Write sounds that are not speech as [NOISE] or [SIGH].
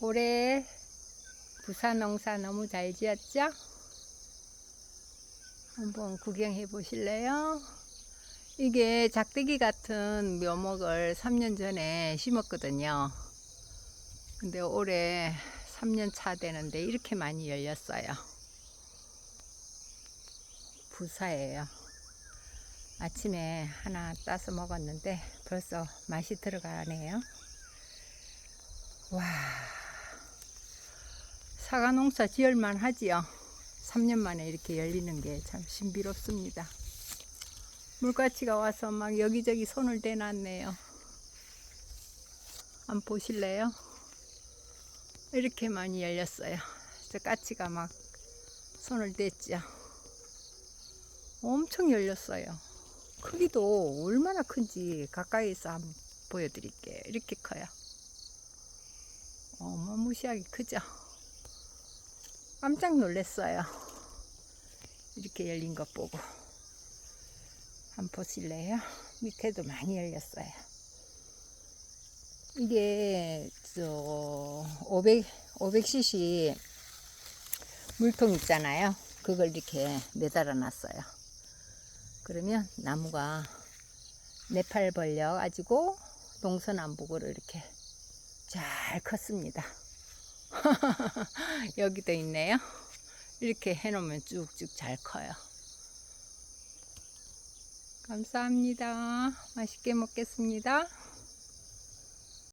올해 부산 농사 너무 잘 지었죠? 한번 구경해 보실래요? 이게 작대기 같은 묘목을 3년 전에 심었거든요. 근데 올해 3년 차 되는데 이렇게 많이 열렸어요. 부사예요. 아침에 하나 따서 먹었는데 벌써 맛이 들어가네요. 와, 사과 농사 지을만 하지요. 3년 만에 이렇게 열리는 게 참 신비롭습니다. 물가치가 와서 막 여기저기 손을 대놨네요. 한번 보실래요? 이렇게 많이 열렸어요. 저 까치가 막 손을 댔죠. 엄청 열렸어요. 크기도 얼마나 큰지 가까이서 한번 보여드릴게요. 이렇게 커요. 어마무시하게 크죠? 깜짝 놀랐어요. 이렇게 열린 것 보고. 한번 보실래요? 밑에도 많이 열렸어요. 이게 저 500, 500cc 물통 있잖아요. 그걸 이렇게 매달아 놨어요. 그러면 나무가 네팔 벌려 가지고 동서남북으로 이렇게 잘 컸습니다. [LAUGHS] 여기도 있네요. 이렇게 해놓으면 쭉쭉 잘 커요. 감사합니다. 맛있게 먹겠습니다.